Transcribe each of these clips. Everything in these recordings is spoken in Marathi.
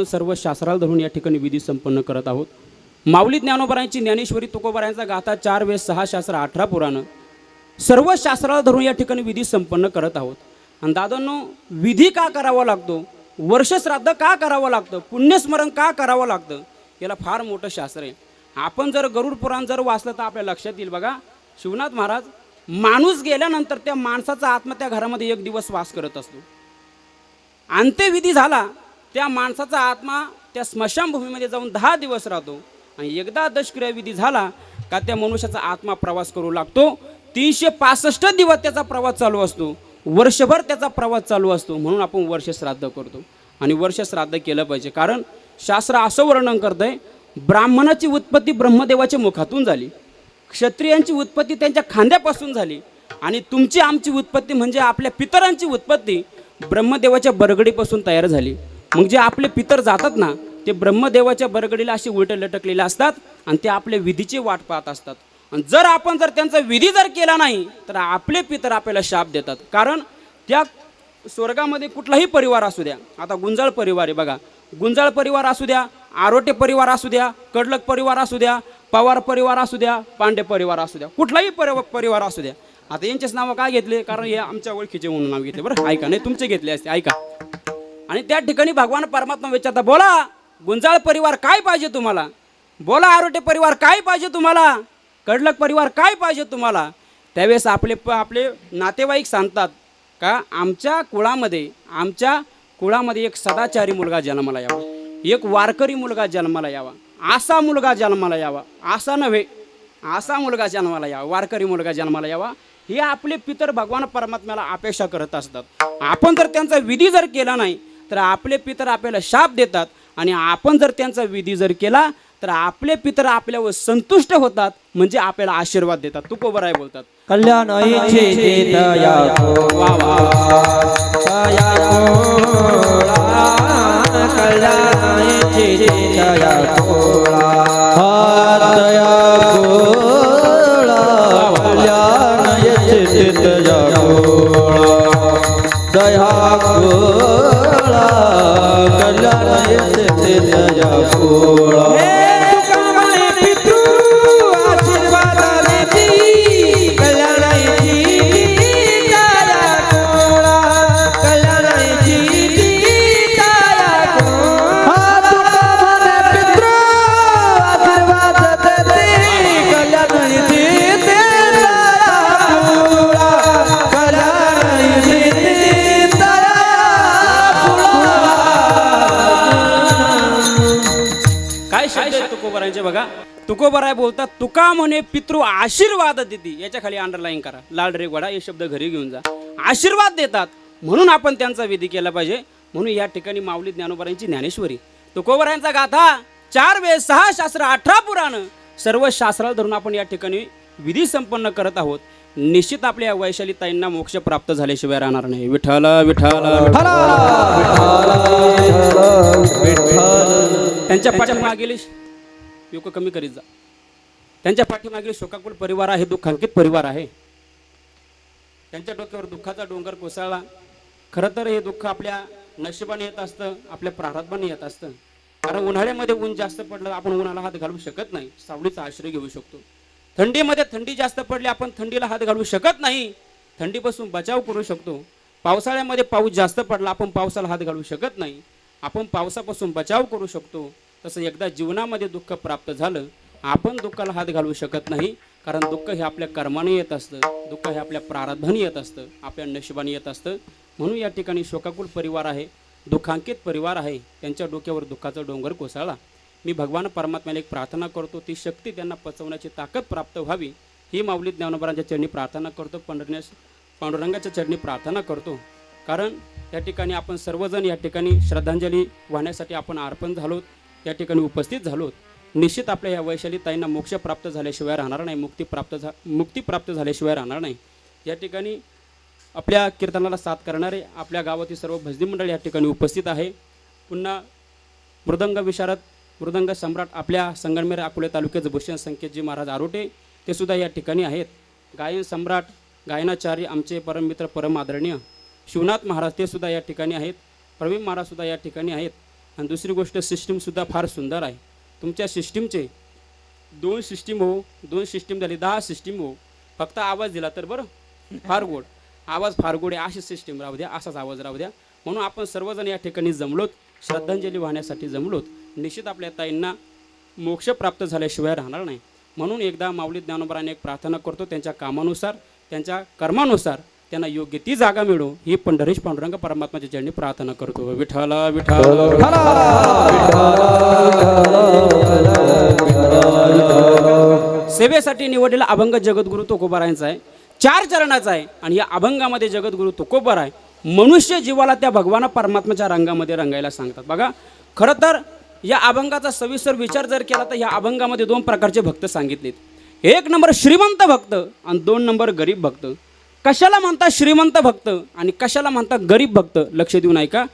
आपण सर्व शास्त्राला धरून या ठिकाणी विधी संपन्न करत आहोत. माऊली ज्ञानोबरांची ज्ञानेश्वरी तुकोबरायांचा गाथा चार वेळेस सहा शास्त्र अठरा पुराणं. सर्व शास्त्राला धरून या ठिकाणी विधी संपन्न करत आहोत. आणि दादांनो विधी का करावा लागतो? वर्षश्राद्ध का करावं लागतं? पुण्यस्मरण का करावं लागतं? याला फार मोठं शास्त्र आहे. आपण जर गरुड पुराण जर वाचलं तर आपल्या लक्षात येईल बघा शिवनाथ महाराज माणूस गेल्यानंतर त्या माणसाचा आत्मा त्या घरामध्ये एक दिवस वास करत असतो. अंत्यविधी झाला त्या माणसाचा आत्मा त्या स्मशानभूमीमध्ये जाऊन दहा दिवस राहतो. आणि एकदा दशक्रियाविधी झाला का त्या मनुष्याचा आत्मा प्रवास करू लागतो. तीनशे पासष्ट दिवस त्याचा प्रवास चालू असतो. वर्षभर त्याचा प्रवास चालू असतो. म्हणून आपण वर्ष श्राद्ध करतो. आणि वर्ष श्राद्ध केलं पाहिजे. कारण शास्त्र असं वर्णन करतंय ब्राह्मणाची उत्पत्ती ब्रह्मदेवाच्या मुखातून झाली. क्षत्रियांची उत्पत्ती त्यांच्या खांद्यापासून झाली. आणि तुमची आमची उत्पत्ती म्हणजे आपल्या पितरांची उत्पत्ती ब्रह्मदेवाच्या बरगडीपासून तयार झाली. मग जे आपले पितर जातात ना ते ब्रह्मदेवाच्या बरगडीला असे उलट लटकलेले असतात आणि ते आपले विधीची वाट पाहत असतात. आणि जर आपण जर त्यांचा विधी जर केला नाही तर आपले पितर आपल्याला शाप देतात. कारण त्या स्वर्गामध्ये कुठलाही परिवार असू द्या आता गुंजाळ परिवार आहे बघा. गुंजाळ परिवार असू द्या आरोटे परिवार असू द्या कडलक परिवार असू द्या पवार परिवार असू द्या पांडे परिवार असू द्या कुठलाही परिवार असू द्या. आता यांचेच नावं काय घेतले? कारण हे आमच्या ओळखीचे म्हणून नाव घेतले. बरं ऐका नाही तुमचे घेतले असते ऐका. आणि त्या ठिकाणी भगवान परमात्मा विचारता बोला गुंजाळ परिवार काय पाहिजे तुम्हाला? बोला आरोटे परिवार काय पाहिजे तुम्हाला? कडलक परिवार काय पाहिजे तुम्हाला? त्यावेळेस आपले प आपले नातेवाईक सांगतात का आमच्या कुळामध्ये आमच्या कुळामध्ये एक सदाचारी मुलगा जन्माला यावा. एक वारकरी मुलगा जन्माला यावा. असा मुलगा जन्माला यावा. असा नव्हे असा मुलगा जन्माला यावा. वारकरी मुलगा जन्माला यावा. हे आपले पितर भगवान परमात्म्याला अपेक्षा करत असतात. आपण जर त्यांचा विधी जर केला नाही तर आपले पितर आपल्याला शाप देतात आणि आपण जर त्यांचा विधी जर केला तर आपले पितर आपल्यावर संतुष्ट होतात म्हणजे आपल्याला आशीर्वाद देतात. तू कोबर आहे बोलतात कल्याण इच्छित कल्याण इच्छित या काय पितृ आशीर्वाद देते. याच्या खाली अंडरलाईन करा. लाल रे हे शब्द घरी घेऊन जा. आशीर्वाद देतात. म्हणून आपण त्यांचा विधी केला पाहिजे. म्हणून या ठिकाणी माऊली ज्ञानोबरायांची ज्ञानेश्वरी. तुकोबरायांचा गाथा चार वेळ सहा शास्त्र अठरा पुराण. सर्व शास्त्राला धरून आपण या ठिकाणी विधी संपन्न करत आहोत. निश्चित आपल्या वैशाली ताईंना मोक्ष प्राप्त झाल्याशिवाय राहणार नाही. विठ्ठल विठ्ठल त्यांच्या पाठीमागील युक कमी करीत जा. त्यांच्या पाठीमागील शोकाकुल परिवार आहे दुःखांकित परिवार आहे. त्यांच्या डोक्यावर दुःखाचा डोंगर कोसळला. खरं तर हे दुःख आपल्या नशिबाने येत असतं आपल्या प्रारब्धाने येत असतं. कारण उन्हाळ्यामध्ये ऊन जास्त पडलं आपण उन्हाला हात घालू शकत नाही. सावलीचा आश्रय घेऊ शकतो. थंडीमध्ये थंडी जास्त पडली आपण थंडीला हात घालू शकत नाही. थंडीपासून बचाव करू शकतो. पावसाळ्यामध्ये पाऊस जास्त पडला आपण पावसाला हात घालू शकत नाही. आपण पावसापासून बचाव करू शकतो. तसं एकदा जीवनामध्ये दुःख प्राप्त झालं आपण दुःखाला हात घालू शकत नाही कारण दुःख हे आपल्या कर्माने येत असतं दुःख हे आपल्या प्रारब्धाने येत असतं आपल्या नशिबाने येत असतं. म्हणून या ठिकाणी शोकाकुल परिवार आहे दुःखांकित परिवार आहे त्यांच्या डोक्यावर दुःखाचा डोंगर कोसळला. मी भगवान परमात्म्याला एक प्रार्थना करतो ती शक्ती त्यांना पचवण्याची ताकद प्राप्त व्हावी ही माऊली ज्ञानोबरांच्या चरणी प्रार्थना करतो पंढरण्यास पांडुरंगाच्या चरणी प्रार्थना करतो. कारण या ठिकाणी आपण सर्वजण या ठिकाणी श्रद्धांजली वाहण्यासाठी आपण अर्पण झालोत या ठिकाणी उपस्थित झालोत. निश्चित आपल्या या वैशाली ताईंना मोक्ष प्राप्त झाल्याशिवाय राहणार नाही मुक्ती प्राप्त झा मुक्ती प्राप्त झाल्याशिवाय राहणार नाही. या ठिकाणी आपल्या कीर्तनाला साथ करणारे आपल्या गावातील सर्व भजनी मंडळ या ठिकाणी उपस्थित आहे. पुन्हा मृदंग विशारद मृदंग सम्राट आपल्या संगणमेर अकोले तालुक्याचे भूषण संकेतजी महाराज आरोटे ते सुद्धा या ठिकाणी आहेत. गायन सम्राट गायनाचार्य आमचे परममित्र परम आदरणीय शिवनाथ महाराज ते सुद्धा या ठिकाणी आहेत. प्रवीण महाराजसुद्धा या ठिकाणी आहेत. आणि दुसरी गोष्ट सिस्टीमसुद्धा फार सुंदर आहे. तुमच्या सिस्टीमचे दोन सिस्टीम हो दोन सिस्टीम झाले दहा सिस्टीम हो. फक्त आवाज दिला तर बरं? फार गोड. आवाज फार गोड आहे अशी सिस्टीम राहू द्या असाच आवाज राहू द्या. म्हणून आपण सर्वजण या ठिकाणी जमलोत श्रद्धांजली वाहण्यासाठी जमलोत. निश्चित आपल्या ताईंना मोक्ष प्राप्त झाल्याशिवाय राहणार नाही. म्हणून एकदा माऊली ज्ञानोबराने एक प्रार्थना करतो त्यांच्या कामानुसार त्यांच्या कर्मानुसार त्यांना योग्य ती जागा मिळो ही पंढरीश पांडुरंग परमात्माच्या चरणी प्रार्थना करतो. विठाला विठाला सेवेसाठी निवडलेला अभंग जगद्गुरु तुकोबारायांचा आहे. चार चरणाचा आहे आणि या अभंगामध्ये जगद्गुरु तुकोबार आहे. मनुष्य जीवाला त्या भगवान परमात्माच्या रंगामध्ये रंगायला सांगतात. बघा खरं तर या अभंगाचा सविस्तर विचार जर केला तर या अभंगामध्ये दोन प्रकारचे भक्त सांगितलेत. एक नंबर श्रीमंत भक्त आणि दोन नंबर गरीब भक्त. कशाला म्हणतात श्रीमंत भक्त आणि कशाला म्हणतात गरीब भक्त? लक्ष देऊन ऐका.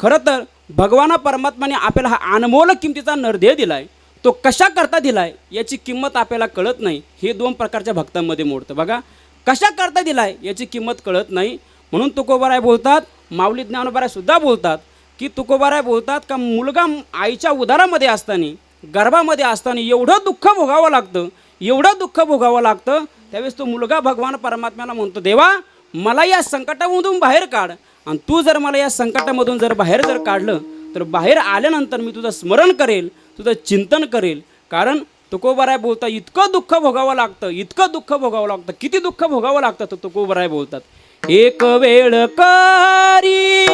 खरं तर भगवाना परमात्माने आपल्याला हा अनमोल किमतीचा नरदेह दिलाय. तो कशा करता दिलाय याची किंमत आपल्याला कळत नाही. हे दोन प्रकारच्या भक्तांमध्ये मोडतं. बघा कशा करता दिलाय याची किंमत कळत नाही. म्हणून तुकोबाराय बोलतात माऊली ज्ञानोबाराय सुद्धा बोलतात की तुकोबाराय बोलतात का मुलगा आईच्या उदारामध्ये असताना गर्भामध्ये असताना एवढं दुःख भोगावं लागतं एवढं दुःख भोगावं लागतं त्यावेळेस तो मुलगा भगवान परमात्म्याला म्हणतो देवा मला या संकटामधून बाहेर काढ. आणि तू जर मला या संकटामधून जर बाहेर जर काढलं तर बाहेर आल्यानंतर मी तुझं स्मरण करेल तुझं चिंतन करेल. कारण तुकोबराय बोलता इतकं दुःख भोगावं लागतं इतकं दुःख भोगावं लागतं. किती दुःख भोगावं लागतं? तर तुकोबराय बोलतात एक वेळ करी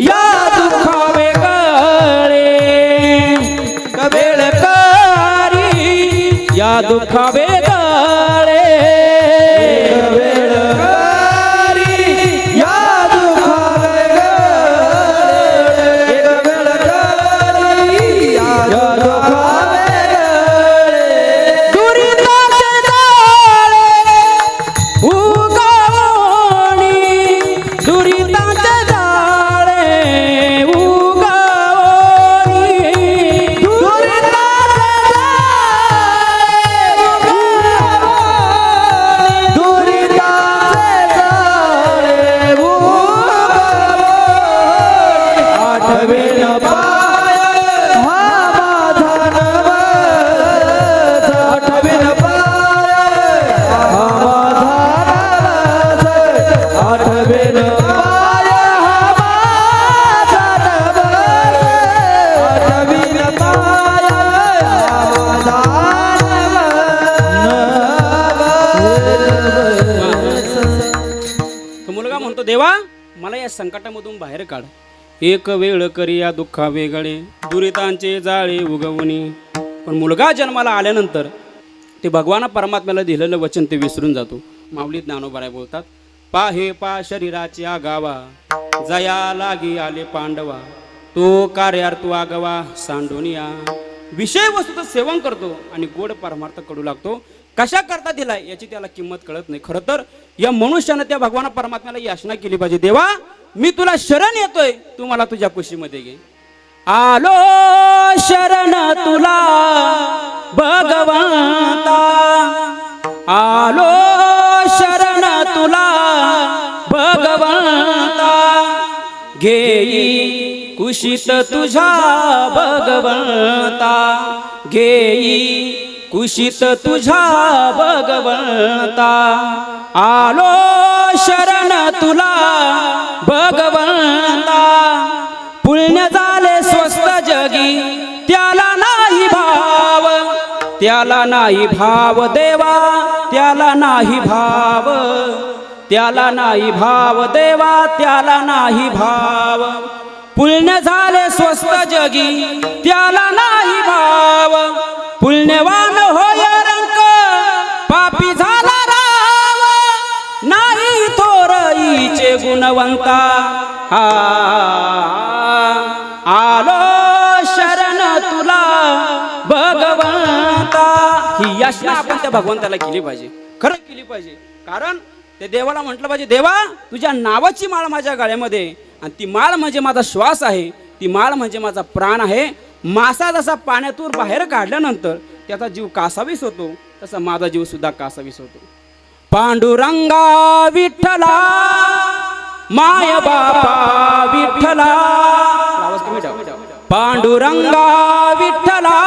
या दुःखावे वेगळे. कवेळ या दुःखावे मला या संकटामधून बाहेर काढ. एक वेळ करी या दुःखा वेगळे दुरितांचे जाळे उगवणी. पण मुलगा जन्माला आल्यानंतर ते भगवान परमात्म्याला दिलेलं वचन ते विसरून जातो. माऊली ज्ञानोबाराय बोलतात पा हे पा शरीराच्या गावा जया लागी आले पांडवा. तो कार्यार्थ आगवा सांडोनिया विषय वस्तूचं सेवन करतो आणि गोड परमार्थ कडू लागतो. कशा करता दिलाय याची त्याला किंमत कळत नाही. खरं तर या मनुष्यानं त्या भगवान परमात्म्याला याचना केली पाहिजे. देवा मी तुला शरण येतोय. तू मला तुझ्या कुशीमध्ये घे. आलो शरण तुला भगवंता. आलो शरण तुला भगवंता. घेई कुशीत तुझा भगवंता. घेई कुशीत तुझा भगवंता. आलो शरण तुला भगवंता. पुण्य झाले स्वस्त जगी. त्याला नाही भाव. त्याला नाही भाव देवा. त्याला नाही भाव. त्याला नाही भाव देवा. त्याला नाही भाव. पुण्य झाले स्वस्त जगी त्याला नाही भाव. पुण्यवान होय रंक पापी झाला राव. नाही थोरईचे गुणवंता. हा आलो शरण तुला भगवंता. ही याचना आपण त्या भगवंताला केली पाहिजे. खरं केली पाहिजे. कारण ते देवाला म्हटलं पाहिजे देवा तुझ्या नावाची माळ माझ्या गळ्यामध्ये. आणि ती माळ म्हणजे माझा श्वास आहे ती माळ म्हणजे माझा प्राण आहे. मासा जसा पाण्यातून बाहेर काढल्यानंतर त्याचा जीव कासावीस होतो तसा माझा जीव सुद्धा कासावीस होतो. पांडुरंगा विठ्ठला माय बापा विठ्ठला. पांडुरंगा विठ्ठला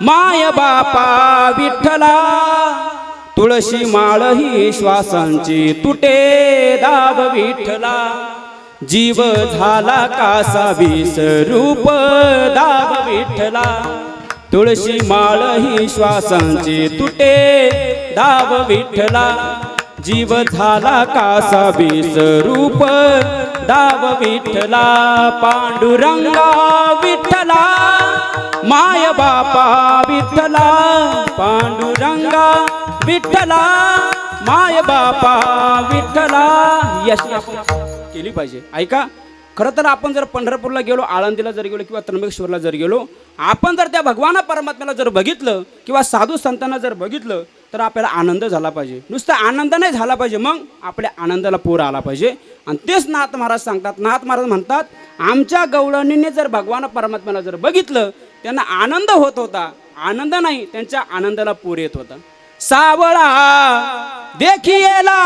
माय बापा विठ्ठला. तुळशी माळ ही श्वासांची तुटे दाब विठ्ठला. जीव झाला कासा रूप दाब विठ्ठला तुळशी माळ ही श्वासांची तुटे दाव विठ्ठला जीव झाला कासा रूप दाव विठ्ठला पांडुरंगा विठ्ठला माय बापा विठ्ठला पांडुरंगा विठ्ठला माय बापा विठ्ठला यश. केली पाहिजे. ऐका खरं तर आपण जर पंढरपूरला गेलो आळंदीला जर गेलो किंवा त्र्यंबकेश्वरला जर गेलो आपण जर त्या भगवाना परमात्म्याला जर बघितलं किंवा साधू संतांना जर बघितलं तर आपल्याला आनंद झाला पाहिजे. नुसता आनंद नाही झाला पाहिजे मग आपल्या आनंदाला पूर आला पाहिजे. आणि तेच नाथ महाराज सांगतात. नाथ महाराज म्हणतात आमच्या गवळणीने जर भगवान परमात्म्याला जर बघितलं त्यांना आनंद होत होता. आनंद नाही त्यांच्या आनंदाला पूर येत होता. सावळा देखिएला.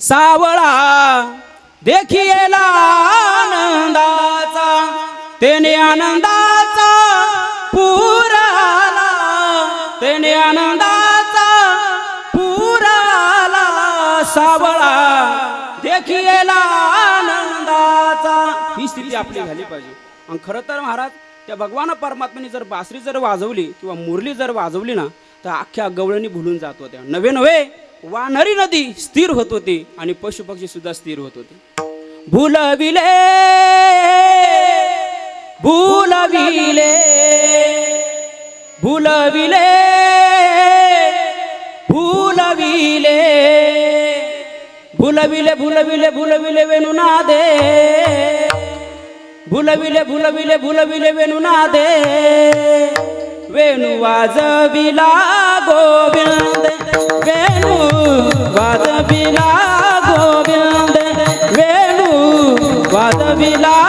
सावळा देखिएला आनंदाचा तेने आनंदाचा पूर आला त्याने आनंदाचा पूर आला सावळा देखिएला आनंदाचा. ही स्थिती आपली झाली पाहिजे. आणि खरं तर महाराज त्या भगवान परमात्म्याने जर बासरी जर वाजवली किंवा मुरली जर वाजवली ना तर अख्ख्या गवळणी भुलून जात होत्या. नवे नव्हे वानरी नदी स्थिर होत होती आणि पशुपक्षी सुद्धा स्थिर होत होते. भुलविले भुलविले भुलविले भुलविले भुलविले भुलविले भुलविले वेणुनादे. भुलविले भुलविले भुलविले वेणुनादे. वेणू वाजविला. गोविंद वेणू वाजविला गोविंद वेणू वाजविला गोविंद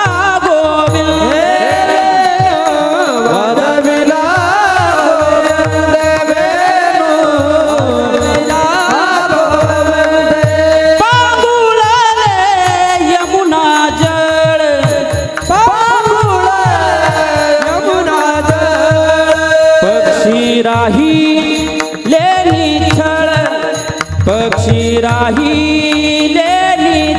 पक्षी राही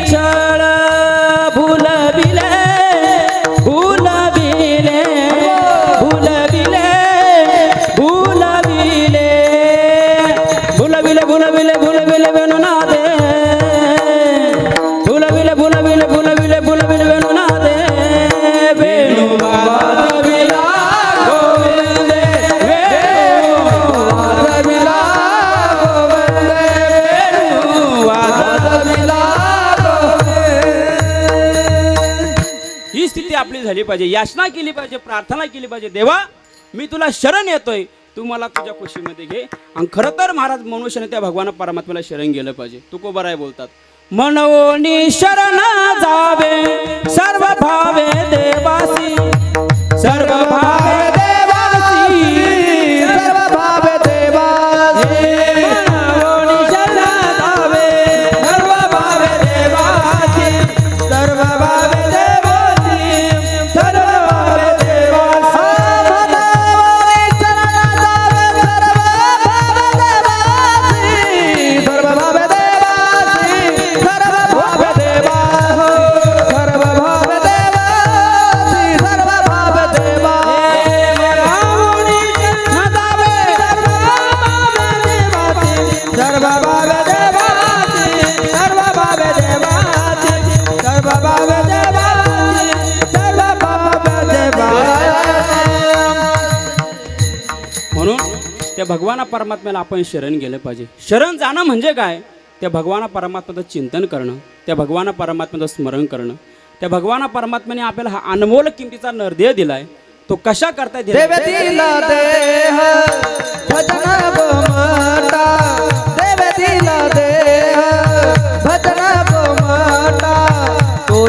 ही स्थिती आपली झाली पाहिजे याचना केली पाहिजे प्रार्थना केली पाहिजे. देवा मी तुला शरण येतोय. तू मला तुझ्या खुशीमध्ये घे. आणि खरं तर महाराज मनुष्याने त्या भगवान परमात्म्याला शरण गेलं पाहिजे. तुकोबराय बोलतात? मनोनी शरण जावे सर्व भावे देवासी. सर्व भावे परमात्म्याला आपण शरण गेलं पाहिजे. शरण जाणं म्हणजे काय? त्या भगवाना परमात्म्याचं चिंतन करणं त्या भगवाना परमात्म्याचं स्मरण करणं. त्या भगवाना परमात्म्याने आपल्याला हा अनमोल किमतीचा नरदेह दिलाय. तो कशा करता दिला देव दिला देह भजन तो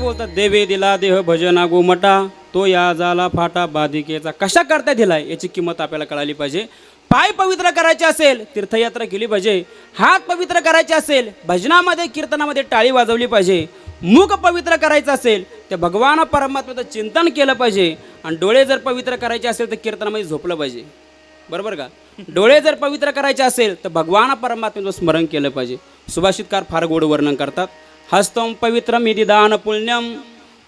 बोलतात देवे दिला देह भजना गोमटा तो या झाला फाटा बाधिकेचा. कशा करता दिलाय याची किंमत आपल्याला कळाली पाहिजे. पाय पवित्र करायचे असेल तीर्थयात्रा केली पाहिजे. हात पवित्र करायचे असेल भजनामध्ये कीर्तनामध्ये टाळी वाजवली पाहिजे. मुख पवित्र करायचं असेल तर भगवान परमात्म्याचं चिंतन केलं पाहिजे. आणि डोळे जर पवित्र करायचे असेल तर कीर्तनामध्ये झोपलं पाहिजे. बरोबर का? डोळे जर पवित्र करायचे असेल तर भगवान परमात्म्याचं स्मरण केलं पाहिजे. सुभाषितकार फार गोड वर्णन करतात. हस्तम पवित्र मिदी दान पुण्यम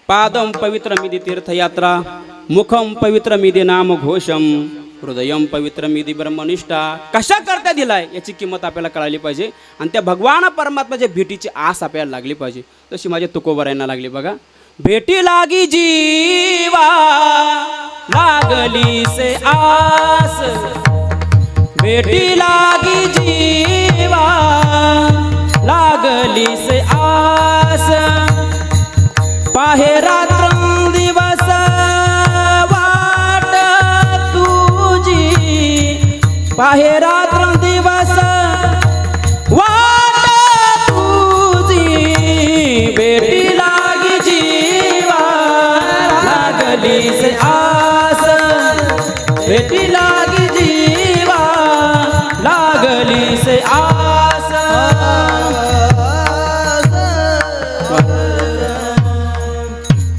पादम पवित्र मिदी तीर्थयात्रा मुखम पवित्र मिदी नाम घोषम हृदयम पवित्र मिदी ब्रह्मनिष्ठा. कशा करता दिलाय? याची किंमत आपल्याला कळाली पाहिजे. आणि त्या भगवान परमात्म्याच्या भेटीची आस आपल्याला लागली पाहिजे. तशी माझ्या तुकोबरायांना लागली बघा. भेटी लागी जीवा लागली से आस. भेटी लागी जीवा लागली से आस. पाहे रात्र दिवस वाट तुझी पाहे